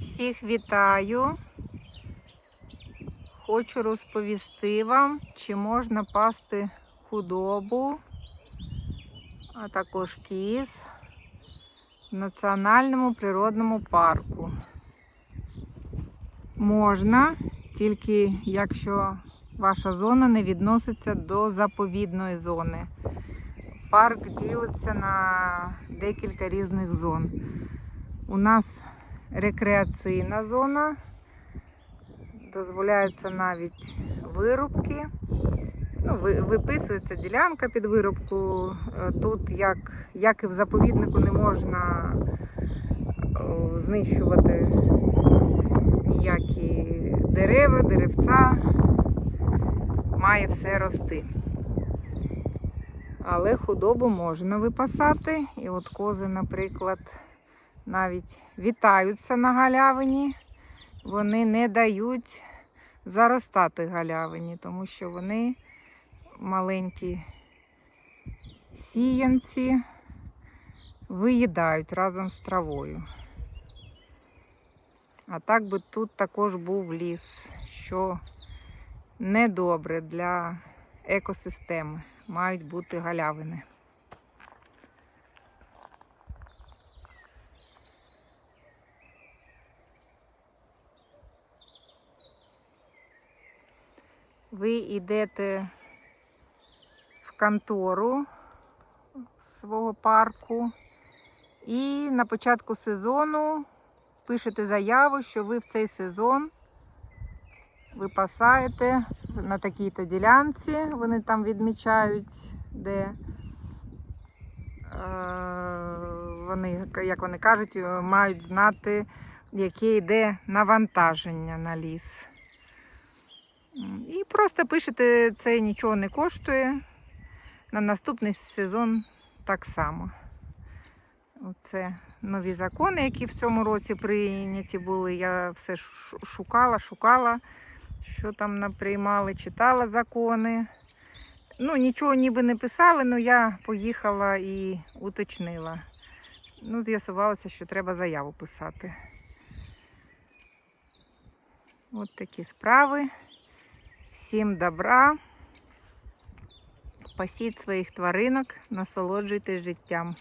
Всіх вітаю. Хочу розповісти вам, чи можна пасти худобу, а також кіз в національному природному парку. Можна, тільки якщо ваша зона не відноситься до заповідної зони. Парк ділиться на декілька різних зон. У нас рекреаційна зона, дозволяються навіть вирубки. Ну, виписується ділянка під вирубку. Е, Тут, як, як і в заповіднику, не можна е, знищувати ніякі дерева, деревця. Має все рости. Але худобу можна випасати. І от кози, наприклад, навіть вітаються на галявині. Вони не дають заростати галявині, тому що вони маленькі сіянці виїдають разом з травою. А так би тут також був ліс, що недобре для екосистеми. Мають бути галявини. Ви йдете в контору свого парку і на початку сезону пишете заяву, що ви в цей сезон випасаєте на такій-то ділянці. Вони там відмічають, де е, вони, як вони кажуть, мають знати, яке йде навантаження на ліс. І просто пишете, це нічого не коштує. На наступний сезон так само. Оце нові закони, які в цьому році прийняті були. Я все шукала, шукала, що там наприймали, читала закони. Ну, нічого ніби не писали, але я поїхала і уточнила. Ну, з'ясувалося, що треба заяву писати. От такі справи. Всім добра. Пасіть своїх тваринок, насолоджуйтесь життям.